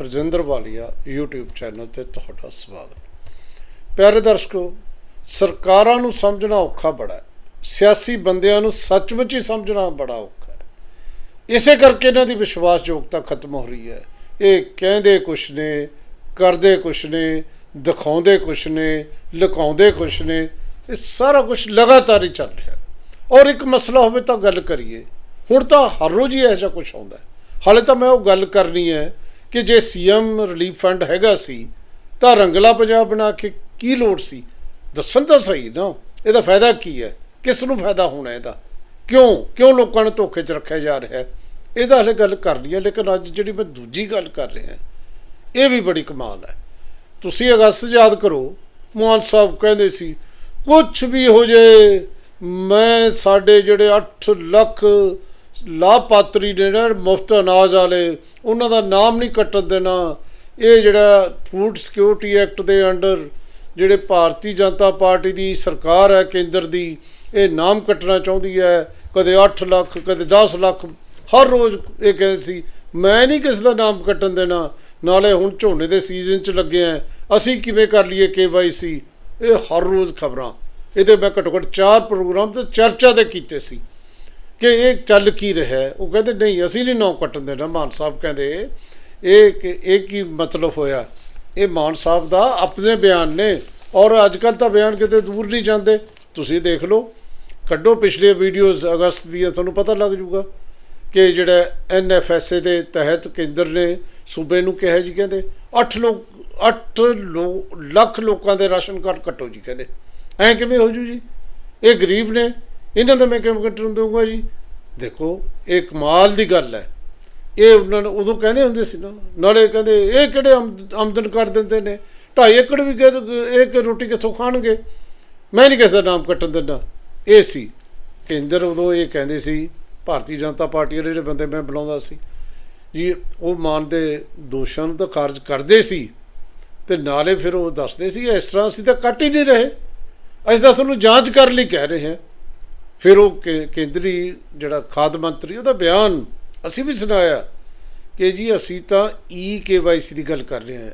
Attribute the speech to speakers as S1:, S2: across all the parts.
S1: ਹਰਜਿੰਦਰ ਵਾਲੀਆ YouTube channel ਤੇ ਤੁਹਾਡਾ ਸਵਾਗਤ। ਪਿਆਰੇ ਦਰਸ਼ਕੋ, ਸਰਕਾਰਾਂ ਨੂੰ ਸਮਝਣਾ ਔਖਾ ਬੜਾ ਹੈ। ਸਿਆਸੀ ਬੰਦਿਆਂ ਨੂੰ ਸੱਚਮੁੱਚ ਹੀ ਸਮਝਣਾ ਬੜਾ ਔਖਾ ਹੈ। ਇਸੇ ਕਰਕੇ ਇਹਨਾਂ ਦੀ ਵਿਸ਼ਵਾਸਯੋਗਤਾ ਖਤਮ ਹੋ ਰਹੀ ਹੈ। ਇਹ ਕਹਿੰਦੇ ਕੁਛ ਨੇ, ਕਰਦੇ ਕੁਛ ਨੇ, ਦਿਖਾਉਂਦੇ ਕੁਛ ਨੇ, ਲੁਕਾਉਂਦੇ ਕੁਛ ਨੇ, ਇਹ ਸਾਰਾ ਕੁਝ ਲਗਾਤਾਰ ਹੀ ਚੱਲ ਰਿਹਾ ਔਰ ਇੱਕ ਮਸਲਾ ਹੋਵੇ ਤਾਂ ਗੱਲ ਕਰੀਏ। ਹੁਣ ਤਾਂ ਹਰ ਰੋਜ਼ ਹੀ ਇਹੋ ਜਿਹਾ ਕੁਝ ਆਉਂਦਾ ਹਾਲੇ ਤਾਂ ਮੈਂ ਉਹ ਗੱਲ ਕਰਨੀ ਹੈ ਕਿ ਜੇ ਸੀਐਮ ਰਿਲੀਫ ਫੰਡ ਹੈਗਾ ਸੀ, ਤਾਂ ਰੰਗਲਾ ਪੰਜਾਬ ਬਣਾ ਕੇ ਕੀ ਲੋੜ ਸੀ? ਦੱਸਣ ਤਾਂ ਸਹੀ ਨਾ। ਇਹਦਾ ਫਾਇਦਾ ਕੀ ਹੈ? ਕਿਸ ਨੂੰ ਫਾਇਦਾ ਹੋਣਾ ਇਹਦਾ? ਕਿਉਂ? ਕਿਉਂ ਲੋਕਾਂ ਨੂੰ ਧੋਖੇ 'ਚ ਰੱਖਿਆ ਜਾ ਰਿਹਾ ਹੈ? ਇਹਦਾ ਹਲੇ ਗੱਲ ਕਰ ਲਈ ਹੈ, ਲੇਕਿਨ ਅੱਜ ਜਿਹੜੀ ਮੈਂ ਦੂਜੀ ਗੱਲ ਕਰ ਰਿਹਾ ਇਹ ਵੀ ਬੜੀ ਕਮਾਲ ਹੈ। ਤੁਸੀਂ ਅਗਸਤ ਯਾਦ ਕਰੋ ਮਾਨ ਸਾਹਿਬ ਕਹਿੰਦੇ ਸੀ ਕੁਝ ਵੀ ਹੋ ਜੇ, ਮੈਂ ਸਾਡੇ ਜਿਹੜੇ 8 ਲੱਖ ਲਾਭਪਾਤਰੀ ਨੇ ਨਾ ਮੁਫਤ ਅਨਾਜ ਵਾਲੇ, ਉਹਨਾਂ ਦਾ ਨਾਮ ਨਹੀਂ ਕੱਟਣ ਦੇਣਾ। ਇਹ ਜਿਹੜਾ ਫੂਡ ਸਿਕਿਉਰਿਟੀ ਐਕਟ ਦੇ ਅੰਡਰ ਜਿਹੜੇ ਭਾਰਤੀ ਜਨਤਾ ਪਾਰਟੀ ਦੀ ਸਰਕਾਰ ਹੈ, ਕੇਂਦਰ ਦੀ, ਇਹ ਨਾਮ ਕੱਟਣਾ ਚਾਹੁੰਦੀ ਹੈ। ਕਦੇ 8 ਲੱਖ, ਕਦੇ 10 ਲੱਖ, ਹਰ ਰੋਜ਼ ਇਹ ਕਹਿੰਦੇ ਸੀ, ਮੈਂ ਨਹੀਂ ਕਿਸ ਦਾ ਨਾਮ ਕੱਟਣ ਦੇਣਾ। ਨਾਲੇ ਹੁਣ ਝੋਨੇ ਦੇ ਸੀਜ਼ਨ 'ਚ ਲੱਗੇ ਆ ਅਸੀਂ ਕਿਵੇਂ ਕਰ ਲਈਏ ਕੇਵਾਈਸੀ ਇਹ ਹਰ ਰੋਜ਼ ਖਬਰਾਂ। ਇਹਦੇ ਮੈਂ ਘੱਟੋ ਘੱਟ ਚਾਰ ਪ੍ਰੋਗਰਾਮ ਤੇ ਚਰਚਾ ਦੇ ਕੀਤੇ ਸੀ। ਕਿ ਇਹ ਚੱਲ ਕੀ ਰਿਹਾ ਉਹ ਕਹਿੰਦੇ, ਨਹੀਂ, ਅਸੀਂ ਨਹੀਂ ਨੌ ਕੱਟਣ ਦੇਣਾ। ਮਾਨ ਸਾਹਿਬ ਕਹਿੰਦੇ, ਇਹ ਕਿ- ਇਹ ਕੀ ਮਤਲਬ ਹੋਇਆ? ਇਹ ਮਾਨ ਸਾਹਿਬ ਦਾ ਆਪਣੇ ਬਿਆਨ ਨੇ ਔਰ ਅੱਜ ਕੱਲ ਤਾਂ ਬਿਆਨ ਕਿਤੇ ਦੂਰ ਨਹੀਂ ਜਾਂਦੇ। ਤੁਸੀਂ ਦੇਖ ਲਓ, ਕੱਢੋ ਪਿਛਲੇ ਵੀਡੀਓਜ਼ ਅਗਸਤ ਦੀਆਂ, ਤੁਹਾਨੂੰ ਪਤਾ ਲੱਗ ਜੂਗਾ ਕਿ ਜਿਹੜਾ ਐਨਐਫਐਸਏ ਦੇ ਤਹਿਤ ਕੇਂਦਰ ਨੇ ਸੂਬੇ ਨੂੰ ਕਿਹਾ ਜੀ, ਕਹਿੰਦੇ 8 ਲੋਕ 8 ਲੱਖ ਲੋਕਾਂ ਦੇ ਰਾਸ਼ਨ ਕਾਰਡ ਕੱਟੋ ਜੀ, ਕਹਿੰਦੇ। ਐਂ ਕਿਵੇਂ ਹੋ ਜੂ ਜੀ? ਇਹ ਗਰੀਬ ਨੇ ਇਹਨਾਂ ਦਾ ਮੈਂ ਕਿਵੇਂ ਕੱਟਣ ਦਊਂਗਾ ਜੀ? ਦੇਖੋ, ਇਹ ਕਮਾਲ ਦੀ ਗੱਲ ਹੈ। ਇਹ ਉਹਨਾਂ ਨੂੰ ਉਦੋਂ ਕਹਿੰਦੇ ਹੁੰਦੇ ਸੀ ਨਾ, ਨਾਲੇ ਕਹਿੰਦੇ, ਇਹ ਕਿਹੜੇ ਆਮ- ਆਮਦਨ ਕਰ ਦਿੰਦੇ ਨੇ? 2.5 ਏਕੜ ਵੀ ਕਿ ਇੱਕ ਰੋਟੀ ਕਿੱਥੋਂ ਖਾਣਗੇ? ਮੈਂ ਨਹੀਂ ਕਿਸੇ ਦਾ ਨਾਮ ਕੱਟਣ ਦਿੰਦਾ। ਇਹ ਸੀ। ਕੇਂਦਰ ਉਦੋਂ ਇਹ ਕਹਿੰਦੇ ਸੀ, ਭਾਰਤੀ ਜਨਤਾ ਪਾਰਟੀ ਦੇ ਜਿਹੜੇ ਬੰਦੇ ਮੈਂ ਬੁਲਾਉਂਦਾ ਸੀ, ਜੀ, ਉਹ ਮਾਨ ਦੇ ਦੋਸ਼ਾਂ ਨੂੰ ਤਾਂ ਖਾਰਜ ਕਰਦੇ ਸੀ। ਤੇ ਨਾਲੇ ਫਿਰ ਉਹ ਦੱਸਦੇ ਸੀ, ਇਸ ਤਰ੍ਹਾਂ ਅਸੀਂ ਤਾਂ ਕੱਟ ਹੀ ਨਹੀਂ ਰਹੇ। ਅਸੀਂ ਤਾਂ ਤੁਹਾਨੂੰ ਜਾਂਚ ਕਰਨ ਲਈ ਕਹਿ ਰਹੇ ਹਾਂ। ਫਿਰ ਉਹ ਕੇਂਦਰੀ ਜਿਹੜਾ ਖਾਦ ਮੰਤਰੀ, ਉਹਦਾ ਬਿਆਨ ਅਸੀਂ ਵੀ ਸੁਣਾਇਆ ਕਿ ਜੀ ਅਸੀਂ ਤਾਂ ਈ ਕੇਵਾਈਸੀ ਦੀ ਗੱਲ ਕਰ ਰਹੇ ਹਾਂ।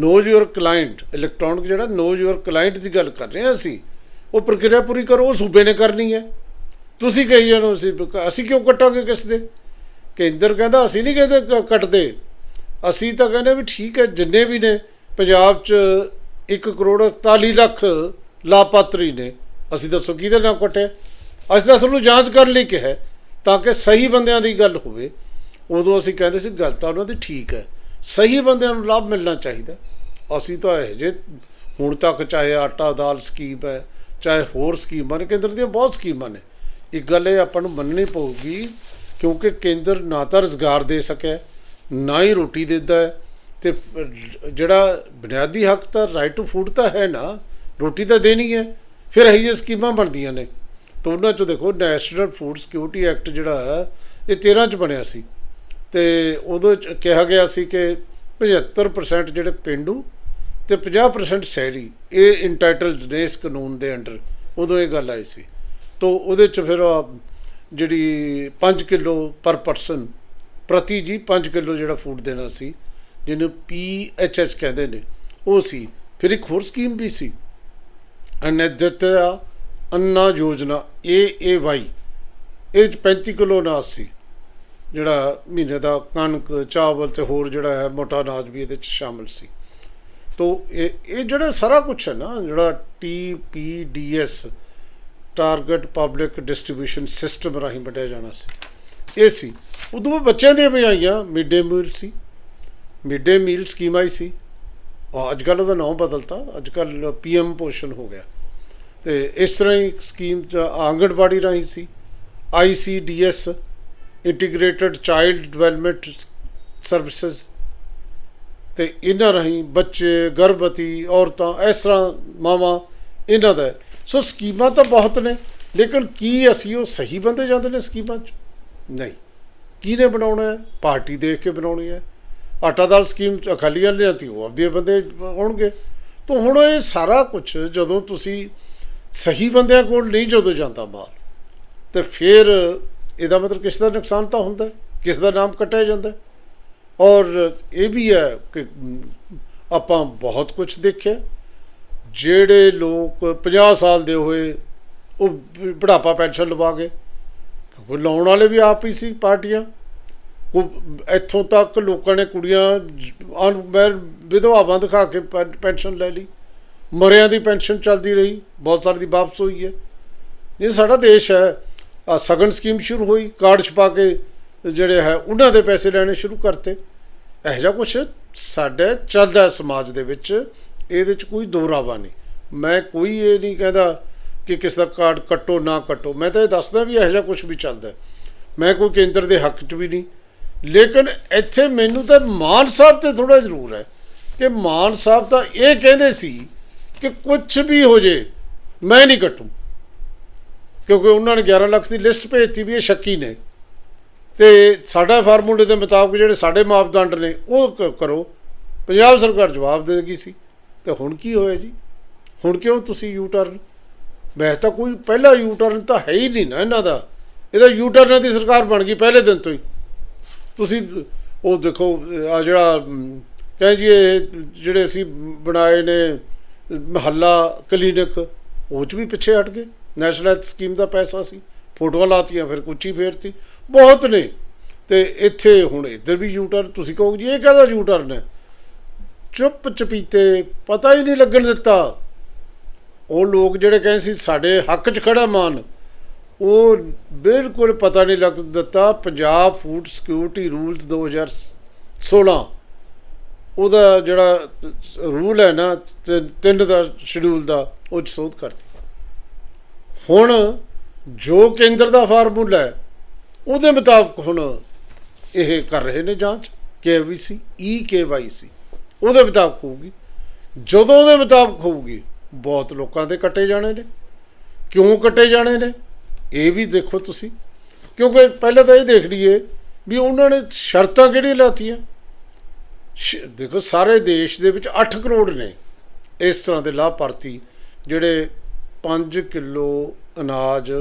S1: ਨੋਜ਼ ਯੂਰ ਕਲਾਇੰਟ ਇਲੈਕਟ੍ਰੋਨਿਕ ਜਿਹੜਾ ਨੋਜ਼ ਯੂਰ ਕਲਾਇੰਟ ਦੀ ਗੱਲ ਕਰ ਰਹੇ ਹਾਂ ਅਸੀਂ, ਉਹ ਪ੍ਰਕਿਰਿਆ ਪੂਰੀ ਕਰੋ, ਉਹ ਸੂਬੇ ਨੇ ਕਰਨੀ ਹੈ। ਤੁਸੀਂ ਕਹੀ ਜਾਣੋ ਅਸੀਂ ਅਸੀਂ ਕਿਉਂ ਕੱਟਾਂਗੇ ਕਿਸ ਦੇ? ਕੇਂਦਰ ਕਹਿੰਦਾ ਅਸੀਂ ਨਹੀਂ ਕਹਿੰਦੇ ਕ- ਕੱਟਦੇ। ਅਸੀਂ ਤਾਂ ਕਹਿੰਦੇ ਵੀ ਠੀਕ ਹੈ, ਜਿੰਨੇ ਵੀ ਨੇ, ਪੰਜਾਬ 'ਚ 1 ਕਰੋੜ 41 ਲੱਖ ਲਾਭਪਾਤਰੀ ਨੇ। ਅਸੀਂ ਦੱਸੋ ਕਿਹਦੇ ਨਾਲ ਕੱਟਿਆ। ਅਸੀਂ ਤਾਂ ਤੁਹਾਨੂੰ ਜਾਂਚ ਕਰਨ ਲਈ ਕਿਹਾ ਤਾਂ ਕਿ ਸਹੀ ਬੰਦਿਆਂ ਦੀ ਗੱਲ ਹੋਵੇ। ਉਦੋਂ ਅਸੀਂ ਕਹਿੰਦੇ ਸੀ, ਗੱਲ ਤਾਂ ਉਹਨਾਂ ਦੀ ਠੀਕ ਹੈ। ਸਹੀ ਬੰਦਿਆਂ ਨੂੰ ਲਾਭ ਮਿਲਣਾ ਚਾਹੀਦਾ ਅਸੀਂ ਤਾਂ ਇਹ ਜੇ ਹੁਣ ਤੱਕ ਚਾਹੇ ਆਟਾ ਦਾਲ ਸਕੀਮ ਹੈ, ਚਾਹੇ ਹੋਰ ਸਕੀਮਾਂ ਨੇ, ਕੇਂਦਰ ਦੀਆਂ ਬਹੁਤ ਸਕੀਮਾਂ ਨੇ। ਇੱਕ ਗੱਲ ਇਹ ਆਪਾਂ ਨੂੰ ਮੰਨਣੀ ਪਊਗੀ ਕਿਉਂਕਿ ਕੇਂਦਰ ਨਾ ਤਾਂ ਰੁਜ਼ਗਾਰ ਦੇ ਸਕਿਆ ਨਾ ਹੀ ਰੋਟੀ ਦਿੰਦਾ ਹੈ ਤੇ ਜਿਹੜਾ ਬੁਨਿਆਦੀ ਹੱਕ ਤਾਂ ਰਾਈਟ ਟੂ ਫੂਡ ਤਾਂ ਹੈ ਨਾ, ਰੋਟੀ ਤਾਂ ਦੇਣੀ ਹੈ। ਫਿਰ ਇਹ ਜਿਹੀਆਂ ਸਕੀਮਾਂ ਬਣਦੀਆਂ ਨੇ। ਤਾਂ ਉਹਨਾਂ 'ਚੋਂ ਦੇਖੋ ਨੈਸ਼ਨਲ ਫੂਡ ਸਿਕਿਉਰਿਟੀ ਐਕਟ ਜਿਹੜਾ ਹੈ, ਇਹ 13 ਚ ਬਣਿਆ ਸੀ। ਤੇ ਉਦੋਂ 'ਚ ਕਿਹਾ ਗਿਆ ਸੀ ਕਿ 75% ਜਿਹੜੇ ਪਿੰਡੂ ਤੇ 50% ਸ਼ਹਿਰੀ, ਇਹ ਇੰਟਾਈਟਲਡ ਨੇ ਇਸ ਕਾਨੂੰਨ ਦੇ ਅੰਡਰ। ਉਦੋਂ ਇਹ ਗੱਲ ਆਈ ਸੀ। ਤੋਂ ਉਹਦੇ ਚ ਫਿਰ ਜਿਹੜੀ 5 ਕਿਲੋ ਪਰ ਪਰਸਨ, ਪ੍ਰਤੀ ਜੀ 5 ਕਿਲੋ ਜਿਹੜਾ ਫੂਡ ਦੇਣਾ ਸੀ, ਜਿਹਨੂੰ ਪੀਐਚਐਚ ਕਹਿੰਦੇ ਨੇ, ਉਹ ਸੀ। ਫਿਰ ਇੱਕ ਹੋਰ ਸਕੀਮ ਵੀ ਸੀ। ਅਨਿਦਿਤਿਆ ਅੰਨਾ ਯੋਜਨਾ, ਏ ਵਾਈ। ਇਹ 'ਚ 35 ਕਿਲੋ ਅਨਾਜ ਸੀ, ਜਿਹੜਾ ਮਹੀਨੇ ਦਾ ਕਣਕ, ਚਾਵਲ ਤੇ ਹੋਰ ਜਿਹੜਾ ਹੈ ਮੋਟਾ ਅਨਾਜ ਵੀ ਇਹਦੇ ਚ ਸ਼ਾਮਲ ਸੀ। ਤੋ ਇਹ ਇਹ ਜਿਹੜਾ ਸਾਰਾ ਕੁਝ ਹੈ ਨਾ, ਜਿਹੜਾ T, P, D TPDS target public distribution system ਰਾਹੀਂ ਵੰਡਿਆ ਜਾਣਾ ਸੀ। ਇਹ ਸੀ। ਉਦੋਂ ਬੱਚਿਆਂ ਦੀਆਂ ਵੀ ਆਈਆਂ ਮਿਡ ਡੇ ਮੀਲ ਸੀ। ਮਿਡ ਡੇ ਮੀਲ ਸਕੀਮ ਆਈ ਸੀ। ਔਰ ਅੱਜ ਕੱਲ੍ਹ ਉਹਦਾ ਨਾਮ ਬਦਲਤਾ ਅੱਜ ਕੱਲ੍ਹ ਪੀਐਮ ਪੋਸ਼ਨ ਹੋ ਗਿਆ। ਤੇ ਇਸ ਤਰ੍ਹਾਂ ਹੀ ਸਕੀਮ ਆਂਗਣਵਾੜੀ ਰਾਹੀਂ ਸੀ ICDS integrated child development services, ਤੇ ਇਹਨਾਂ ਰਾਹੀਂ ਬੱਚੇ, ਗਰਭਵਤੀ ਔਰਤਾਂ, ਇਸ ਤਰ੍ਹਾਂ ਮਾਵਾਂ, ਇਹਨਾਂ ਦਾ। ਸੋ ਸਕੀਮਾਂ ਤਾਂ ਬਹੁਤ ਨੇ, ਲੇਕਿਨ ਕੀ ਅਸੀਂ ਉਹ ਸਹੀ ਬੰਦੇ ਜਾਂਦੇ ਨੇ ਸਕੀਮਾਂ 'ਚ? ਨਹੀਂ। ਕਿਹਨੇ ਬਣਾਉਣਾ ਹੈ? ਪਾਰਟੀ ਦੇਖ ਕੇ ਬਣਾਉਣੀ ਹੈ। ਆਟਾ ਦਾਲ ਸਕੀਮ 'ਚ ਅਕਾਲੀਆਂ ਲਿਆਤੀ ਹੋਰ ਆਪਦੇ ਬੰਦੇ ਆਉਣਗੇ। ਤਾਂ ਹੁਣ ਇਹ ਸਾਰਾ ਕੁਝ ਜਦੋਂ ਤੁਸੀਂ ਸਹੀ ਬੰਦਿਆਂ ਕੋਲ ਨਹੀਂ ਜਦੋਂ ਜਾਂਦਾ ਮਾਲ ਤੇ ਫਿਰ ਇਹਦਾ ਮਤਲਬ ਕਿਸ ਦਾ ਨੁਕਸਾਨ ਤਾਂ ਹੁੰਦਾ ਹੈ, ਕਿਸ ਦਾ ਨਾਮ ਕੱਟਿਆ ਜਾਂਦਾ। ਔਰ ਇਹ ਵੀ ਹੈ ਕਿ ਆਪਾਂ ਬਹੁਤ ਕੁਝ ਦੇਖਿਆ। ਜਿਹੜੇ ਲੋਕ 50 ਸਾਲ ਦੇ ਹੋਏ ਉਹ ਬੁਢਾਪਾ ਪੈਨਸ਼ਨ ਲਵਾ ਗਏ ਕਿਉਂਕਿ ਲਾਉਣ ਵਾਲੇ ਵੀ ਆਪ ਹੀ ਸੀ ਪਾਰਟੀਆਂ। ਇੱਥੋਂ ਤੱਕ ਲੋਕਾਂ ਨੇ ਕੁੜੀਆਂ ਅਨਮੈਰ ਵਿਧਵਾਵਾਂ ਦਿਖਾ ਕੇ ਪੈਨ- ਪੈਨਸ਼ਨ ਲੈ ਲਈ। ਮਰਿਆਂ ਦੀ ਪੈਨਸ਼ਨ ਚੱਲਦੀ ਰਹੀ, ਬਹੁਤ ਸਾਰੀ ਦੀ ਵਾਪਸ ਹੋਈ ਹੈ। ਇਹ ਸਾਡਾ ਦੇਸ਼ ਹੈ। ਸਗਨ ਸਕੀਮ ਸ਼ੁਰੂ ਹੋਈ, ਕਾਰਡ ਛਪਾ ਕੇ ਜਿਹੜੇ ਹੈ, ਉਹਨਾਂ ਦੇ ਪੈਸੇ ਲੈਣੇ ਸ਼ੁਰੂ ਕਰਤੇ। ਇਹੋ ਜਿਹਾ ਕੁਛ ਸਾਡੇ ਚੱਲਦਾ ਸਮਾਜ ਦੇ ਵਿੱਚ, ਇਹਦੇ ਚ ਕੋਈ ਦੋਰਾਵਾ ਨਹੀਂ। ਮੈਂ ਕੋਈ ਇਹ ਨਹੀਂ ਕਹਿੰਦਾ ਕਿ ਕਿਸ ਦਾ ਕਾਰਡ ਕੱਟੋ, ਨਾ ਕੱਟੋ। ਮੈਂ ਤਾਂ ਇਹ ਦੱਸਦਾ ਵੀ ਇਹੋ ਜਿਹਾ ਕੁਝ ਵੀ ਚੱਲਦਾ ਮੈਂ ਕੋਈ ਕੇਂਦਰ ਦੇ ਹੱਕ 'ਚ ਵੀ ਨਹੀਂ। ਲੇਕਿਨ ਇੱਥੇ ਮੈਨੂੰ ਤਾਂ ਮਾਨ ਸਾਹਿਬ ਤੇ ਥੋੜਾ ਜ਼ਰੂਰ ਹੈ ਕਿ ਮਾਨ ਸਾਹਿਬ ਤਾਂ ਇਹ ਕਹਿੰਦੇ ਸੀ ਕਿ ਕੁਝ ਵੀ ਹੋ ਜੇ, ਮੈਂ ਨਹੀਂ ਕੱਟੂ। ਕਿਉਂਕਿ ਉਹਨਾਂ ਨੇ 11 ਲੱਖ ਦੀ ਲਿਸਟ ਭੇਜਤੀ ਵੀ ਇਹ ਸ਼ੱਕੀ ਨੇ। ਤੇ ਸਾਡਾ ਫਾਰਮੂਲੇ ਦੇ ਮੁਤਾਬਕ ਜਿਹੜੇ ਸਾਡੇ ਮਾਪਦੰਡ ਨੇ, ਉਹ ਕ- ਕਰੋ। ਪੰਜਾਬ ਸਰਕਾਰ ਜਵਾਬ ਦੇ ਗਈ ਸੀ। ਤੇ ਹੁਣ ਕੀ ਹੋਇਆ ਜੀ? ਹੁਣ ਕਿਉਂ ਤੁਸੀਂ ਯੂ ਟਰਨ ਮੈਂ ਤਾਂ ਕੋਈ ਪਹਿਲਾ ਯੂ ਟਰਨ ਤਾਂ ਹੈ ਹੀ ਨਹੀਂ ਨਾ ਇਹਨਾਂ ਦਾ। ਇਹਦਾ ਯੂ ਟਰਨ ਦੀ ਸਰਕਾਰ ਬਣ ਗਈ ਪਹਿਲੇ ਦਿਨ ਤੋਂ ਹੀ। ਤੁਸੀਂ ਉਹ ਦੇਖੋ ਆ ਜਿਹੜਾ ਅਮ, ਜੀ ਇਹ ਜਿਹੜੇ ਅਸੀਂ ਬਣਾਏ ਨੇ ਮਹੱਲਾ ਕਲੀਨਿਕ ਉਹ ਚ ਵੀ ਪਿੱਛੇ ਹਟ ਗਏ। ਨੈਸ਼ਨਲ ਹੈਲਥ ਸਕੀਮ ਦਾ ਪੈਸਾ ਸੀ ਫੋਟੋਆਂ ਲਾਤੀਆਂ ਫਿਰ ਕੁੱਚੀ ਫੇਰਤੀ ਬਹੁਤ ਨੇ। ਤੇ ਇੱਥੇ ਹੁਣ ਇੱਧਰ ਵੀ ਯੂਟਰ ਤੁਸੀਂ ਕਹੋ ਜੀ ਇਹ ਕਾਹਦਾ ਯੂ ਟਰਨ ਹੈ? ਚੁੱਪ ਚਪੀਤੇ ਪਤਾ ਹੀ ਨਹੀਂ ਲੱਗਣ ਦਿੱਤਾ। ਉਹ ਲੋਕ ਜਿਹੜੇ ਕਹਿੰਦੇ ਸੀ ਸਾਡੇ ਹੱਕ 'ਚ ਖੜਾ ਮਾਨ ਉਹ ਬਿਲਕੁਲ ਪਤਾ ਨਹੀਂ ਲੱਗ ਦਿੱਤਾ ਪੰਜਾਬ ਫੂਡ ਸਿਕਿਉਰਿਟੀ ਰੂਲਸ 2016 ਉਹਦਾ ਜਿਹੜਾ ਰੂਲ ਹੈ ਨਾ ਤਿੰਨ- ਤਿੰਨ ਦਾ ਸ਼ਡਿਊਲ ਦਾ, ਉਹ 'ਚ ਸੋਧ ਕਰਤੀ। ਹੁਣ ਜੋ ਕੇਂਦਰ ਦਾ ਫਾਰਮੂਲਾ ਹੈ, ਉਹਦੇ ਮੁਤਾਬਕ ਹੁਣ ਇਹ ਕਰ ਰਹੇ ਨੇ ਜਾਂਚ ਕੇਵੀਸੀ ਈ ਕੇਵਾਈਸੀ। ਉਹਦੇ ਮੁਤਾਬਕ ਹੋਊਗੀ। ਜਦੋਂ ਉਹਦੇ ਮੁਤਾਬਕ ਹੋਊਗੀ, ਬਹੁਤ ਲੋਕਾਂ ਦੇ ਕੱਟੇ ਜਾਣੇ ਨੇ। ਕਿਉਂ ਕੱਟੇ ਜਾਣੇ ਨੇ? ਇਹ ਵੀ ਦੇਖੋ ਤੁਸੀਂ। ਕਿਉਂਕਿ ਪਹਿਲਾਂ ਤਾਂ ਇਹ ਦੇਖ ਲਈਏ ਵੀ ਉਹਨਾਂ ਨੇ ਸ਼ਰਤਾਂ ਕਿਹੜੀਆਂ ਲਾਤੀਆਂ? ਸ਼- ਦੇਖੋ ਸਾਰੇ ਦੇਸ਼ ਦੇ ਵਿੱਚ 8 ਕਰੋੜ ਨੇ ਇਸ ਤਰ੍ਹਾਂ ਦੇ ਲਾਭਪਾਤਰੀ ਜਿਹੜੇ 5 ਕਿਲੋ ਅਨਾਜ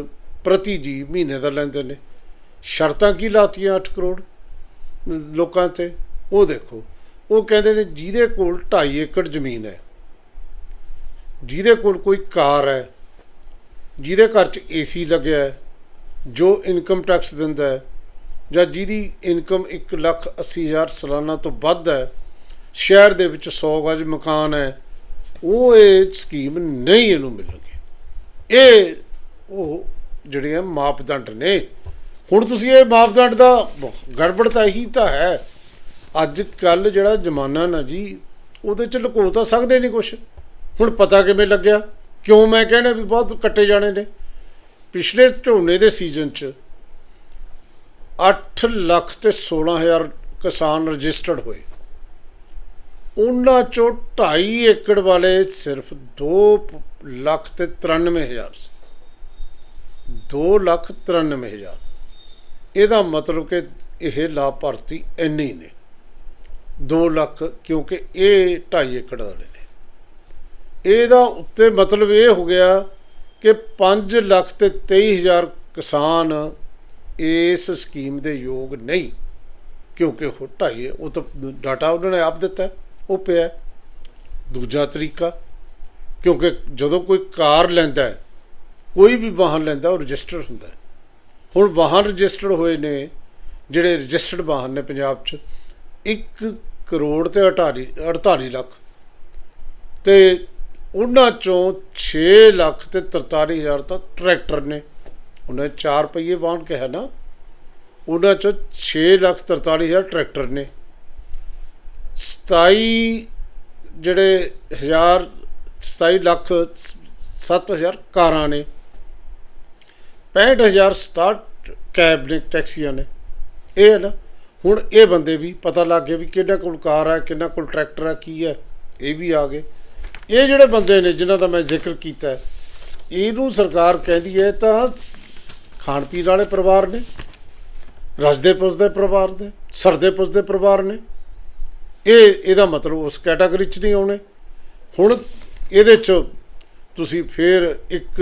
S1: ਪ੍ਰਤੀ ਜੀ ਮਹੀਨੇ ਦਾ ਲੈਂਦੇ ਨੇ। ਸ਼ਰਤਾਂ ਕੀ ਲਾਤੀਆਂ 8 ਕਰੋੜ ਲੋਕਾਂ ਤੇ? ਉਹ ਦੇਖੋ, ਉਹ ਕਹਿੰਦੇ ਨੇ ਜਿਹਦੇ ਕੋਲ 2.5 ਏਕੜ ਜ਼ਮੀਨ ਹੈ, ਜਿਹਦੇ ਕੋਲ ਕੋਈ ਕਾਰ ਹੈ ਜਿਹਦੇ ਘਰ 'ਚ ਏਸੀ ਲੱਗਿਆ ਜੋ ਇਨਕਮ ਟੈਕਸ ਦਿੰਦਾ ਹੈ, ਜਾਂ ਜਿਹਦੀ ਇਨਕਮ 1 ਲੱਖ 80 ਹਜ਼ਾਰ ਸਾਲਾਨਾ ਤੋਂ ਵੱਧ ਹੈ, ਸ਼ਹਿਰ ਦੇ ਵਿੱਚ 100 ਗਜ ਮਕਾਨ ਹੈ, ਉਹ ਇਹ ਸਕੀਮ ਨਹੀਂ ਇਹਨੂੰ ਮਿਲਣਗੇ। ਇਹ ਉਹ ਜਿਹੜੇ ਮਾਪਦੰਡ ਨੇ। ਹੁਣ ਤੁਸੀਂ ਇਹ ਮਾਪਦੰਡ ਦਾ ਗੜਬੜ ਤਾਂ ਹੀ ਤਾਂ ਹੈ। ਅੱਜ ਕੱਲ ਜਿਹੜਾ ਜ਼ਮਾਨਾ ਨਾ ਜੀ, ਉਹਦੇ ਚ ਲੁਕੋ ਤਾਂ ਸਕਦੇ ਨਹੀਂ ਕੁਛ। ਹੁਣ ਪਤਾ ਕਿਵੇਂ ਲੱਗਿਆ? ਕਿਉਂ ਮੈਂ ਕਹਿੰਦਾ ਵੀ ਬਹੁਤ ਕੱਟੇ ਜਾਣੇ ਨੇ। ਪਿਛਲੇ ਝੋਨੇ ਦੇ ਸੀਜ਼ਨ ਚ 8 ਲੱਖ ਤੇ 16000 ਕਿਸਾਨ ਰਜਿਸਟਰਡ ਹੋਏ। ਉਹਨਾਂ ਚੋਂ 2.5 ਏਕੜ ਵਾਲੇ ਸਿਰਫ 2 ਲੱਖ ਤੇ 93000 ਸੀ। 2 ਲੱਖ 93000 ਇਹਦਾ ਮਤਲਬ ਕਿ ਇਹ ਲਾਭਪਾਤਰੀ ਇੰਨੇ ਹੀ ਨੇ। 2 ਲੱਖ ਕਿਉਂਕਿ ਇਹ 2.5 ਏਕੜ ਵਾਲੇ। ਇਹਦਾ ਉੱਤੇ ਮਤਲਬ ਇਹ ਹੋ ਗਿਆ ਕਿ 5 ਲੱਖ ਤੇ 23000 ਕਿਸਾਨ ਇਸ ਸਕੀਮ ਦੇ ਯੋਗ ਨਹੀਂ, ਕਿਉਂਕਿ ਉਹ ਢਾਈ ਉਹ ਤਾਂ ਡਾਟਾ ਉਹਨਾਂ ਨੇ ਆਪ ਦਿੱਤਾ, ਉਹ ਪਿਆ ਦੂਜਾ ਤਰੀਕਾ, ਕਿਉਂਕਿ ਜਦੋਂ ਕੋਈ ਕਾਰ ਲੈਂਦਾ ਹੈ, ਕੋਈ ਵੀ ਵਾਹਨ ਲੈਂਦਾ ਉਹ ਰਜਿਸਟਰ ਹੁੰਦਾ ਹੈ। ਹੁਣ ਵਾਹਨ ਰਜਿਸਟਰਡ ਹੋਏ ਨੇ, ਜਿਹੜੇ ਰਜਿਸਟਰਡ ਵਾਹਨ ਨੇ ਪੰਜਾਬ 'ਚ 1 ਕਰੋੜ ਤੇ 48 48 ਲੱਖ। ਤੇ ਉਹਨਾਂ ਚੋਂ 6 ਲੱਖ ਤੇ 43 ਹਜ਼ਾਰ ਤਾਂ ਟਰੈਕਟਰ ਨੇ। ਉਹਨੇ 4 ਪਹੀਏ ਵਾਹਨ ਕਿਹਾ ਨਾ, ਉਹਨਾਂ ਚੋਂ 6 ਲੱਖ 43 ਹਜ਼ਾਰ ਟਰੈਕਟਰ ਨੇ। 27 ਜਿਹੜੇ ਹਜ਼ਾਰ 27 ਲੱਖ 7000 ਕਾਰਾਂ ਨੇ। 65000 67 ਕੈਬ ਨੇ, ਟੈਕਸੀਆਂ ਨੇ। ਇਹ ਹੈ ਨਾ, ਹੁਣ ਇਹ ਬੰਦੇ ਵੀ ਪਤਾ ਲੱਗ ਗਿਆ ਵੀ ਕਿਹਨਾਂ ਕੋਲ ਕਾਰ ਹੈ, ਕਿਹਨਾਂ ਕੋਲ ਟਰੈਕਟਰ ਹੈ, ਕੀ ਹੈ, ਇਹ ਵੀ ਆ ਗਏ। ਇਹ ਜਿਹੜੇ ਬੰਦੇ ਨੇ ਜਿਨ੍ਹਾਂ ਦਾ ਮੈਂ ਜ਼ਿਕਰ ਕੀਤਾ ਇਹਨੂੰ ਸਰਕਾਰ ਕਹਿੰਦੀ ਹੈ ਤਾਂ ਖਾਣ ਪੀਣ ਵਾਲੇ ਪਰਿਵਾਰ ਨੇ, ਰਜਦੇ ਪੁੱਜਦੇ ਪਰਿਵਾਰ ਦੇ ਸਰਦੇ ਪੁੱਜਦੇ ਪਰਿਵਾਰ ਨੇ। ਇਹ, ਇਹਦਾ ਮਤਲਬ ਉਸ ਕੈਟਾਗਰੀ 'ਚ ਨਹੀਂ ਆਉਣੇ। ਹੁਣ ਇਹਦੇ 'ਚ ਤੁਸੀਂ ਫੇਰ 1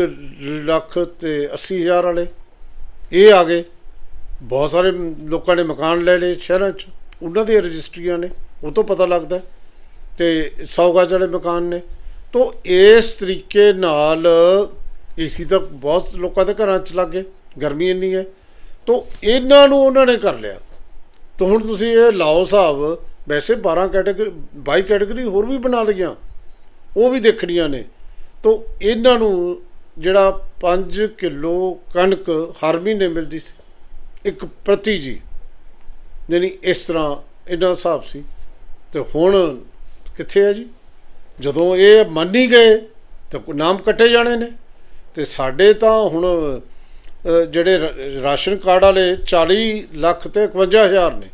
S1: ਲੱਖ ਤੇ 80 ਹਜ਼ਾਰ ਵਾਲੇ, ਇਹ ਆ ਗਏ। ਬਹੁਤ ਸਾਰੇ ਲੋਕਾਂ ਨੇ ਮਕਾਨ ਲੈ ਲਏ ਸ਼ਹਿਰਾਂ 'ਚ। ਉਹਨਾਂ ਦੀਆਂ ਰਜਿਸਟਰੀਆਂ ਨੇ, ਉਹ ਤੋਂ ਪਤਾ ਲੱਗਦਾ ਤੇ 100 ਗਜ ਵਾਲੇ ਮਕਾਨ ਨੇ। ਤੋਂ ਇਸ ਤਰੀਕੇ ਨਾਲ ਏਸੀ ਤਾਂ ਬਹੁਤ ਲੋਕਾਂ ਦੇ ਘਰਾਂ 'ਚ ਲੱਗ ਗਏ, ਗਰਮੀ ਇੰਨੀ ਹੈ। ਤੋਂ ਇਹਨਾਂ ਨੂੰ ਉਹਨਾਂ ਨੇ ਕਰ ਲਿਆ। ਤਾਂ ਹੁਣ ਤੁਸੀਂ ਇਹ ਲਾਓ ਹਿਸਾਬ, ਵੈਸੇ 12 ਕੈਟਾਗਰੀ 22 ਕੈਟਾਗਰੀ ਹੋਰ ਵੀ ਬਣਾ ਲਈਆਂ, ਉਹ ਵੀ ਦੇਖਣੀਆਂ ਨੇ। ਤੋਂ ਇਹਨਾਂ ਨੂੰ ਜਿਹੜਾ 5 ਕਿਲੋ ਕਣਕ ਹਰ ਮਹੀਨੇ ਮਿਲਦੀ ਸੀ, ਇੱਕ ਪ੍ਰਤੀ ਜੀ। ਯਾਨੀ ਇਸ ਤਰ੍ਹਾਂ ਇਹਨਾਂ ਦਾ ਹਿਸਾਬ ਸੀ। ਤੇ ਹੁਣ ਕਿੱਥੇ ਹੈ ਜੀ? ਜਦੋਂ ਇਹ ਮੰਨ ਹੀ ਗਏ, ਤਾਂ ਕੋ- ਨਾਮ ਕੱਟੇ ਜਾਣੇ ਨੇ। ਤੇ ਸਾਡੇ ਤਾਂ ਹੁਣ ਜਿਹੜੇ ਰਾਸ਼ਨ ਕਾਰਡ ਵਾਲੇ 40 ਲੱਖ ਤੇ 51000 ਨੇ।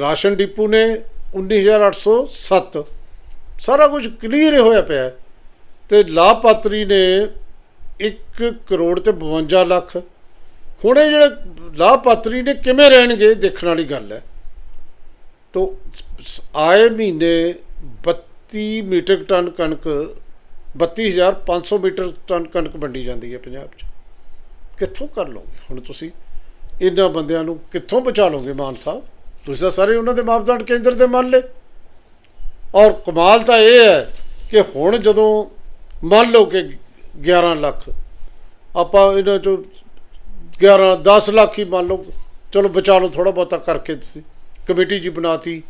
S1: ਰਾਸ਼ਨ ਡਿਪੂ ਨੇ 19807 ਸਾਰਾ ਕੁਝ ਕਲੀਅਰ ਹੋਇਆ ਪਿਆ। ਹੈ। ਤੇ ਲਾਭਪਾਤਰੀ ਨੇ 1 ਕਰੋੜ ਤੇ 52 ਲੱਖ। ਹੁਣ ਇਹ ਜਿਹੜੇ ਲਾਭਪਾਤਰੀ ਨੇ ਕਿਵੇਂ ਰਹਿਣਗੇ, ਦੇਖਣ ਵਾਲੀ ਗੱਲ ਹੈ। ਤੋ ਸ- ਆਏ ਮਹੀਨੇ 32 ਮੀਟਰ ਟਨ ਕਣਕ 32500 ਮੀਟਰ ਟਨ ਕਣਕ ਵੰਡੀ ਜਾਂਦੀ ਹੈ ਪੰਜਾਬ 'ਚ। ਕਿੱਥੋਂ ਕਰ ਲਓਗੇ? ਹੁਣ ਤੁਸੀਂ ਇਹਨਾਂ ਬੰਦਿਆਂ ਨੂੰ ਕਿੱਥੋਂ ਬਚਾ ਲਓਗੇ ਮਾਨ ਸਾਹਿਬ? ਤੁਸੀਂ ਤਾਂ ਸਾਰੇ ਉਹਨਾਂ ਦੇ ਮਾਪਦੰਡ ਕੇਂਦਰ ਦੇ ਮੰਨ ਲਏ। ਔਰ ਕਮਾਲ ਤਾਂ ਇਹ ਹੈ ਕਿ ਹੁਣ ਜਦੋਂ ਮੰਨ ਲਓ ਕਿ 11 ਲੱਖ, ਆਪਾਂ ਇਹਨਾਂ ਚੋਂ 11 10 ਲੱਖ ਹੀ ਮੰਨ ਲਓ। ਚਲੋ ਬਚਾ ਲਓ ਥੋੜਾ ਬਹੁਤਾ ਕਰਕੇ ਤੁਸੀਂ। ਕਮੇਟੀ ਜੀ ਬਣਾਤੀ,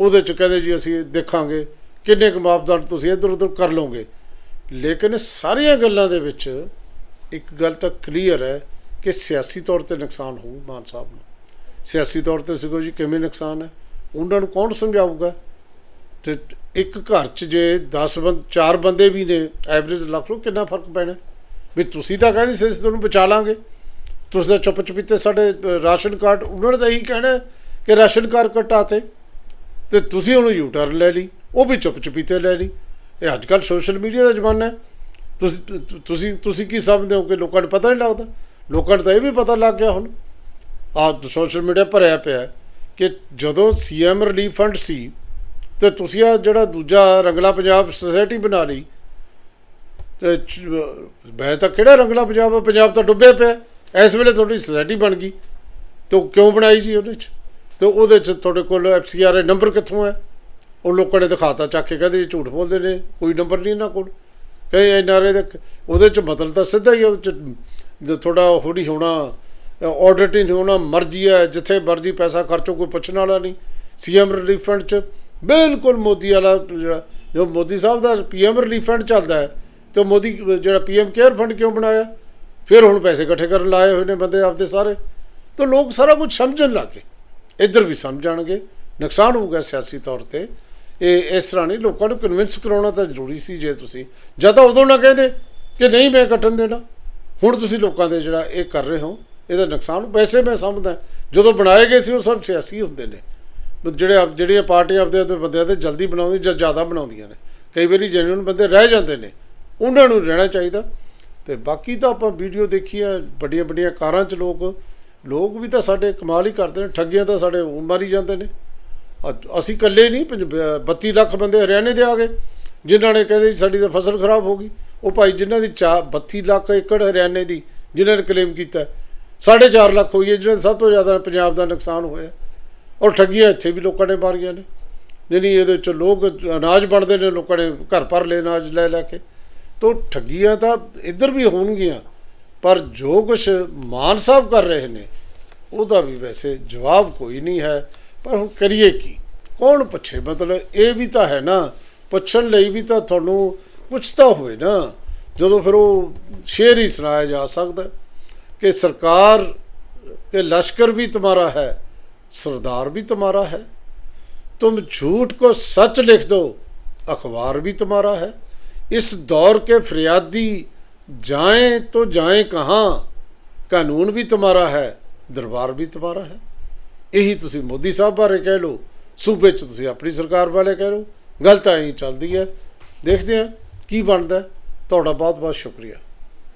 S1: ਉਹਦੇ ਚ ਕਹਿੰਦੇ ਜੀ ਅਸੀਂ ਦੇਖਾਂਗੇ ਕਿੰਨੇ ਕੁ ਮਾਪਦੰਡ ਤੁਸੀਂ ਇੱਧਰ ਉੱਧਰ ਕਰ ਲਓਗੇ। ਲੇਕਿਨ ਸਾਰੀਆਂ ਗੱਲਾਂ ਦੇ ਵਿੱਚ ਇੱਕ ਗੱਲ ਤਾਂ ਕਲੀਅਰ ਹੈ ਕਿ ਸਿਆਸੀ ਤੌਰ ਤੇ ਨੁਕਸਾਨ ਹੋਊ ਮਾਨ ਸਾਹਿਬ ਨੂੰ। ਸਿਆਸੀ ਤੌਰ ਤੇ ਸਿਕੋ ਜੀ ਕਿਵੇਂ ਨੁਕਸਾਨ ਹੈ, ਉਹਨਾਂ ਨੂੰ ਕੌਣ ਸਮਝਾਊਗਾ? ਤੇ ਇੱਕ ਘਰ 'ਚ ਜੇ 10 ਬੰਦ, ਚਾਰ ਬੰਦੇ ਵੀ ਨੇ ਐਵਰੇਜ ਲੱਖ ਲਓ ਕਿੰਨਾ ਫ਼ਰਕ ਪੈਣਾ? ਵੀ ਤੁਸੀਂ ਤਾਂ ਕਹਿੰਦੇ ਸੀ ਅਸੀਂ ਤੁਹਾਨੂੰ ਬਚਾ ਲਾਂਗੇ। ਤੁਸੀਂ ਤਾਂ ਚੁੱਪ ਚੁਪੀਤੇ ਸਾਡੇ ਰਾਸ਼ਨ ਕਾਰਡ, ਉਹਨਾਂ ਨੇ ਤਾਂ ਇਹੀ ਕਹਿਣਾ ਕਿ ਰਾਸ਼ਨ ਕਾਰ ਕਟਾਤੇ ਤੇ ਤੁਸੀਂ ਉਹਨੂੰ ਯੂ ਟਰਨ ਲੈ ਲਈ, ਉਹ ਵੀ ਚੁੱਪ ਚੁਪੀਤੇ ਲੈ ਲਈ। ਇਹ ਅੱਜ ਕੱਲ ਸੋਸ਼ਲ ਮੀਡੀਆ ਦਾ ਜ਼ਮਾਨਾ ਹੈ। ਤੁਸੀਂ ਤੁਸੀਂ ਤੁਸੀਂ ਕੀ ਸਮਝਦੇ ਹੋ ਕਿ ਲੋਕਾਂ ਨੂੰ ਪਤਾ ਨਹੀਂ ਲੱਗਦਾ? ਲੋਕਾਂ ਨੂੰ ਤਾਂ ਇਹ ਵੀ ਪਤਾ ਲੱਗ ਗਿਆ ਹੁਣ। ਆ ਸੋਸ਼ਲ ਮੀਡੀਆ ਭਰਿਆ ਪਿਆ ਕਿ ਜਦੋਂ ਸੀਐਮ ਰਿਲੀਫ ਫੰਡ ਸੀ, ਤੇ ਤੁਸੀਂ ਆ ਜਿਹੜਾ ਦੂਜਾ ਰੰਗਲਾ ਪੰਜਾਬ ਸੁਸਾਇਟੀ ਬਣਾ ਲਈ, ਤੇ ਮੈਂ ਤਾਂ ਕਿਹੜਾ ਰੰਗਲਾ ਪੰਜਾਬ ਪੰਜਾਬ ਤਾਂ ਡੁੱਬਿਆ ਪਿਆ। ਇਸ ਵੇਲੇ ਤੁਹਾਡੀ ਸੁਸਾਇਟੀ ਬਣ ਗਈ। ਤੇ ਉਹ ਕਿਉਂ ਬਣਾਈ ਜੀ ਉਹਦੇ ਚ? ਤੇ ਉਹਦੇ ਚ ਤੁਹਾਡੇ ਕੋਲ ਐਫਸੀਆਰ ਨੰਬਰ ਕਿੱਥੋਂ ਹੈ? ਉਹ ਲੋਕਾਂ ਨੇ ਦਿਖਾਤਾ, ਚੱਕ ਕੇ ਕਹਿੰਦੇ ਜੀ ਝੂਠ ਬੋਲਦੇ ਨੇ, ਕੋਈ ਨੰਬਰ ਨਹੀਂ ਇਹਨਾਂ ਕੋਲ। ਕਹੇ ਐਨਆਰਏ ਦੇ ਉਹਦੇ ਚ ਮਤਲਬ ਤਾਂ ਸਿੱਧਾ ਹੀ ਉਹਦੇ ਚ ਜੋ ਥੋੜਾ ਹੋੜੀ ਹੋਣਾ ਆਡਿਟਿੰਗ ਹੋਣਾ, ਮਰਜ਼ੀ ਹੈ, ਜਿੱਥੇ ਮਰਜ਼ੀ ਪੈਸਾ ਖਰਚੋ, ਕੋਈ ਪੁੱਛਣ ਵਾਲਾ ਨਹੀਂ। ਸੀਐਮ ਰਿਲੀਫ ਫੰਡ ਚ ਬਿਲਕੁਲ ਮੋਦੀ ਵਾਲਾ ਜਿਹੜਾ, ਜੋ ਮੋਦੀ ਸਾਹਿਬ ਦਾ ਪੀਐਮ ਰਿਲੀਫ ਫੰਡ ਚੱਲਦਾ ਹੈ, ਤੇ ਉਹ ਮੋਦੀ, ਜਿਹੜਾ ਪੀਐਮ ਕੇਅਰ ਫੰਡ ਕਿਉਂ ਬਣਾਇਆ? ਫਿਰ ਹੁਣ ਪੈਸੇ ਇਕੱਠੇ ਕਰਨ ਲਾਏ ਹੋਏ ਨੇ ਬੰਦੇ ਆਪਦੇ ਸਾਰੇ। ਤਾਂ ਲੋਕ ਸਾਰਾ ਕੁਝ ਸਮਝਣ ਲੱਗੇ ਇੱਧਰ ਵੀ ਸਮਝਣਗੇ। ਨੁਕਸਾਨ ਹੋਊਗਾ ਸਿਆਸੀ ਤੌਰ ਤੇ। ਇਹ ਇਸ ਤਰ੍ਹਾਂ ਨਹੀਂ, ਲੋਕਾਂ ਨੂੰ ਕਨਵਿੰਸ ਕਰਾਉਣਾ ਤਾਂ ਜ਼ਰੂਰੀ ਸੀ ਜੇ ਤੁਸੀਂ। ਜਾਂ ਤਾਂ ਉਦੋਂ ਨਾ ਕਹਿੰਦੇ ਕਿ ਨਹੀਂ ਮੈਂ ਕੱਟਣ ਦੇਣਾ। ਹੁਣ ਤੁਸੀਂ ਲੋਕਾਂ ਦੇ ਜਿਹੜਾ ਇਹ ਕਰ ਰਹੇ ਹੋ, ਇਹਦਾ ਨੁਕਸਾਨ ਵੈਸੇ ਮੈਂ ਸਮਝਦਾ, ਜਦੋਂ ਬਣਾਏ ਗਏ ਸੀ ਉਹ ਸਭ ਸਿਆਸੀ ਹੁੰਦੇ ਨੇ। ਜਿਹੜੇ ਜਿਹੜੀਆਂ ਪਾਰਟੀਆਂ ਆਪਦੇ ਆਪਦੇ ਬੰਦਿਆਂ ਤੇ ਜਲਦੀ ਬਣਾਉਂਦੀ ਜਾਂ ਜ਼ਿਆਦਾ ਬਣਾਉਂਦੀਆਂ ਨੇ। ਕਈ ਵਾਰੀ ਜੈਨੂਨ ਬੰਦੇ ਰਹਿ ਜਾਂਦੇ ਨੇ। ਉਹਨਾਂ ਨੂੰ ਰਹਿਣਾ ਚਾਹੀਦਾ। ਤੇ ਬਾਕੀ ਤਾਂ ਆਪਾਂ ਵੀਡੀਓ ਦੇਖੀ ਆ ਵੱਡੀਆਂ ਵੱਡੀਆਂ ਕਾਰਾਂ 'ਚ ਲੋਕ ਲੋਕ ਵੀ ਤਾਂ ਸਾਡੇ ਕਮਾਲ ਹੀ ਕਰਦੇ ਨੇ, ਠੱਗੀਆਂ ਤਾਂ ਸਾਡੇ ਮਾਰੀ ਜਾਂਦੇ ਨੇ। ਅਸੀਂ ਇਕੱਲੇ ਨਹੀਂ, ਪੰਜ- ਬ- 32 ਲੱਖ ਬੰਦੇ ਹਰਿਆਣੇ ਦੇ ਆ ਗਏ, ਜਿਨ੍ਹਾਂ ਨੇ ਕਹਿੰਦੇ ਸਾਡੀ ਤਾਂ ਫਸਲ ਖਰਾਬ ਹੋ ਗਈ। ਉਹ ਭਾਈ ਜਿਨ੍ਹਾਂ ਦੀ ਚਾ 32 ਲੱਖ ਏਕੜ ਹਰਿਆਣੇ ਦੀ, ਜਿਨ੍ਹਾਂ ਨੇ ਕਲੇਮ ਕੀਤਾ 4.5 ਲੱਖ ਹੋਈ ਹੈ ਜਿਹਨਾਂ ਦਾ ਸਭ ਤੋਂ ਜ਼ਿਆਦਾ ਪੰਜਾਬ ਦਾ ਨੁਕਸਾਨ ਹੋਇਆ। ਔਰ ਠੱਗੀਆਂ ਇੱਥੇ ਵੀ ਲੋਕਾਂ ਨੇ ਮਾਰੀਆਂ ਨੇ। ਜਿਹੜੀ ਇਹਦੇ ਚ ਲੋਕ ਅਨਾਜ ਬਣਦੇ ਨੇ, ਲੋਕਾਂ ਨੇ ਘਰ ਭਰ ਲੈ ਅਨਾਜ ਲੈ ਲੈ ਕੇ। ਤੋ ਠੱਗੀਆਂ ਤਾਂ ਇੱਧਰ ਵੀ ਹੋਣਗੀਆਂ। ਪਰ ਜੋ ਕੁਝ ਮਾਨ ਸਾਹਿਬ ਕਰ ਰਹੇ ਨੇ ਉਹਦਾ ਵੀ ਵੈਸੇ ਜਵਾਬ ਕੋਈ ਨਹੀਂ ਹੈ ਪਰ ਹੁਣ ਕਰੀਏ ਕੀ ਕੌਣ ਪੁੱਛੇ ਮਤਲਬ ਇਹ ਵੀ ਤਾਂ ਹੈ ਨਾ ਪੁੱਛਣ ਲਈ ਵੀ ਤਾਂ ਤੁਹਾਨੂੰ ਕੁਛ ਤਾਂ ਹੋਏ ਨਾ ਜਦੋਂ ਫਿਰ ਉਹ ਸ਼ੇਰ ਹੀ ਸੁਣਾਇਆ ਜਾ ਸਕਦਾ ਕਿ ਸਰਕਾਰ ਕਿ लश्कर भी तुम्हारा है सरदार भी तुम्हारा है तुम झूठ को सच लिख दो अखबार भी तुम्हारा है इस दौर के फरियादी जाएं तो जाएं कहाँ ਕਾਨੂੰਨ ਵੀ ਤੁਹਾਡਾ ਹੈ ਦਰਬਾਰ ਵੀ ਤੁਹਾਡਾ ਹੈ ਇਹੀ ਤੁਸੀਂ ਮੋਦੀ ਸਾਹਿਬ ਬਾਰੇ ਕਹਿ ਲਓ ਸੂਬੇ 'ਚ ਤੁਸੀਂ ਆਪਣੀ ਸਰਕਾਰ ਬਾਰੇ ਕਹਿ ਲਓ ਗੱਲ ਤਾਂ ਇਹੀ ਚੱਲਦੀ ਹੈ ਦੇਖਦੇ ਹਾਂ ਕੀ ਬਣਦਾ ਹੈ। ਤੁਹਾਡਾ ਬਹੁਤ ਬਹੁਤ ਸ਼ੁਕਰੀਆ